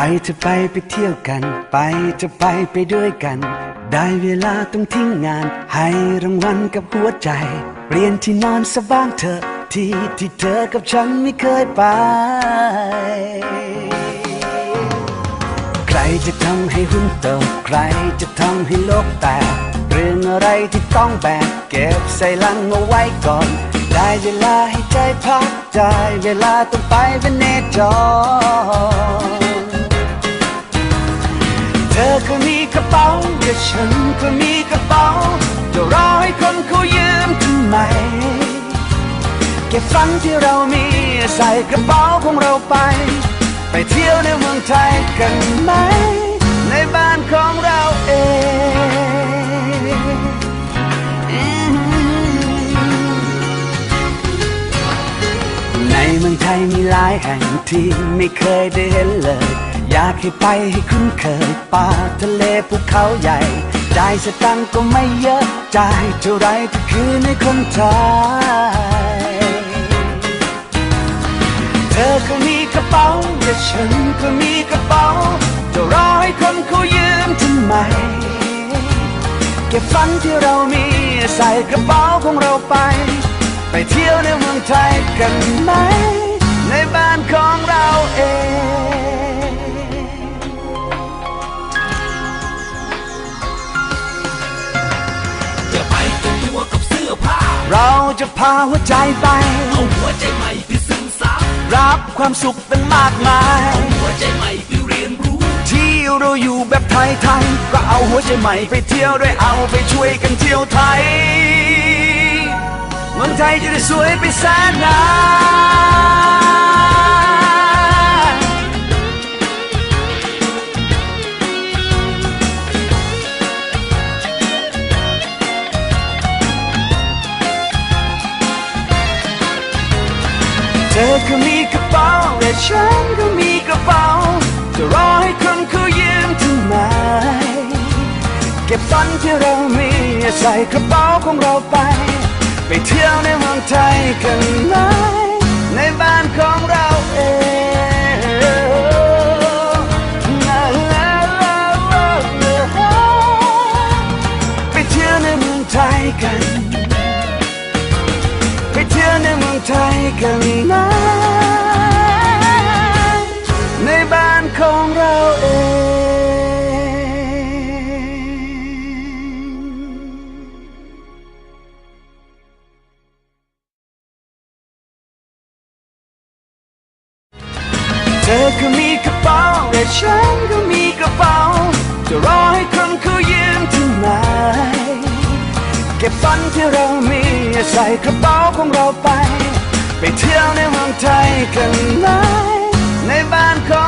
ไปจะไปไปเที่ยวกัน ไปจะไปไปด้วยกัน ได้เวลาต้องทิ้งงาน ให้รางวัลกับหัวใจ เปลี่ยนที่นอนสะบ้างเถอะที่ที่เธอกับฉันไม่เคยไป ใครจะทำให้หุ้นโตใครจะทำให้โลกแตกเรื่องอะไรที่ต้องแบกเก็บใส่ลังเอาไว้ก่อน ได้เวลาให้ใจพักใจเวลาต้องไปเป็นเนจร ธอก็มีกระเป๋าแต่ฉันก็มีกระเป๋าจะรอให้คนเขายืมทำไมเก็บฝันที่เรามีใส่กระเป๋าของเราไป ไปเที่ยวในเมืองไทยกันไหม ในบ้านของเราเองในเมืองไทยมีหลายแห่งที่ไม่เคยได้เห็นเลย ให้ไปให้คุ้นเคยป่าทะเลภูเขาใหญ่ จ่ายสตังก็ไม่เยอะ จ่ายเท่าไรก็คือในคนไทย เธอก็มีกระเป๋าแต่ฉันก็มีกระเป๋า จะรอให้คนเขายืมทำไม เก็บฝันที่เรามีใส่กระเป๋าของเราไป ไปเที่ยวในเมืองไทยกันไหม ในบ้านของเราเอง จะพาหัวใจไป เอาหัวใจใหม่ไปซึมซับรับความสุขเป็นมากมายหัวใจใหม่ไปเรียนรู้ ที่เราอยู่แบบไทยไทยๆก็เอาหัวใจใหม่ไปเที่ยวด้วยเอาไปช่วยกันเที่ยวไทยเมืองไทยจะได้สวยไปแสนนาน อก็มีกระเป๋าและฉันก็มีกระเป๋า จะรอให้คนเขายืมทำไม เก็บฝันที่เรามีใส่กระเป๋าของเราไป ไปเที่ยวในเมืองไทยกันไหมในบ้านของเราเองไปเที่ยวในเมืองไทยกัน ในเมืองไทยกันไหมในบ้านของเราเองเธอก็มีกระเป๋าแต่ฉันก็มีกระเป๋า จะรอให้คนเขายืมทำไมเก็บฝันที่เรามีใส่กระเป๋าของเราไป ไปเที่ยวในเมืองไทยกันไหมในบ้านของ